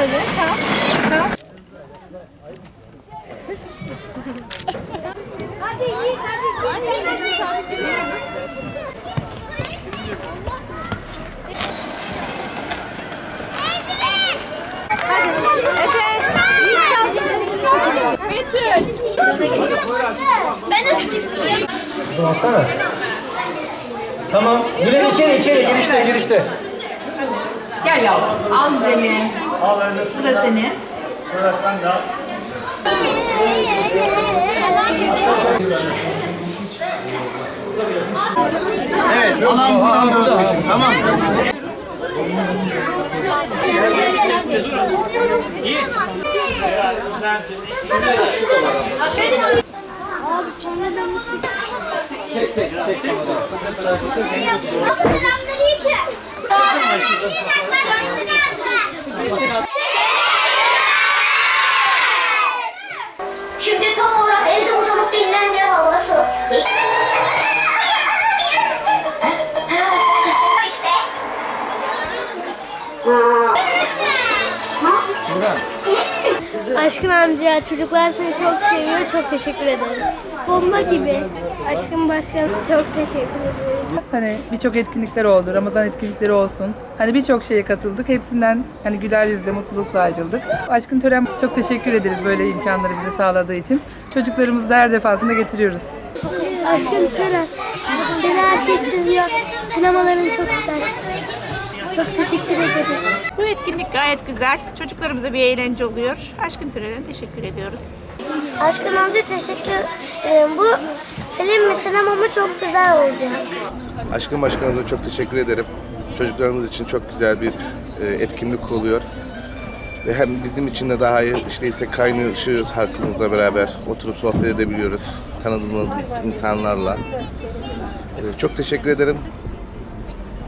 öyle. Tamam. Tamam. Hadi Yiğit hadi git. Hadi. Efe. Betül. Ben nasıl çıkmışım? Baksana. Tamam. Gülen içeri içeri girişte girişte. Gel yavrum. Al güzeli. Bu da senin. Evet. Alan buradan dönsün. Tamam. Selamları iyi ki. Şimdi tam olarak evde uzanıp dinlenme havası. İşte. Aşkın amca çocuklar seni çok seviyor. Çok teşekkür ederiz. Bomba gibi. Aşkın başkanım çok teşekkür ederim. Hani birçok etkinlikler oldu, Ramazan etkinlikleri olsun. Hani birçok şeye katıldık. Hepsinden hani güler yüzle, mutlulukla ayrıldık. Aşkın Tören çok teşekkür ederiz böyle imkanları bize sağladığı için. Çocuklarımızı da her defasında getiriyoruz. Aşkın Tören. Seni herkes seviyor. Sinemaların çok güzel. Çok teşekkür ederiz. Bu etkinlik gayet güzel. Çocuklarımıza bir eğlence oluyor. Aşkın Tören'e teşekkür ediyoruz. Aşkın amca teşekkür ederim. Bu film mi sinema mı çok güzel olacak. Aşkın Başkanımıza çok teşekkür ederim. Çocuklarımız için çok güzel bir e, etkinlik oluyor. Ve hem bizim için de daha iyi işte ise kaynaşıyoruz halkımızla beraber. Oturup sohbet edebiliyoruz tanıdığımız insanlarla. E, çok teşekkür ederim.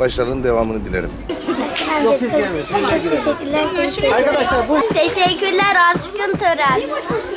Başarının devamını dilerim. Çok, çok teşekkürler. Arkadaşlar bu. Teşekkürler Aşkın Tören.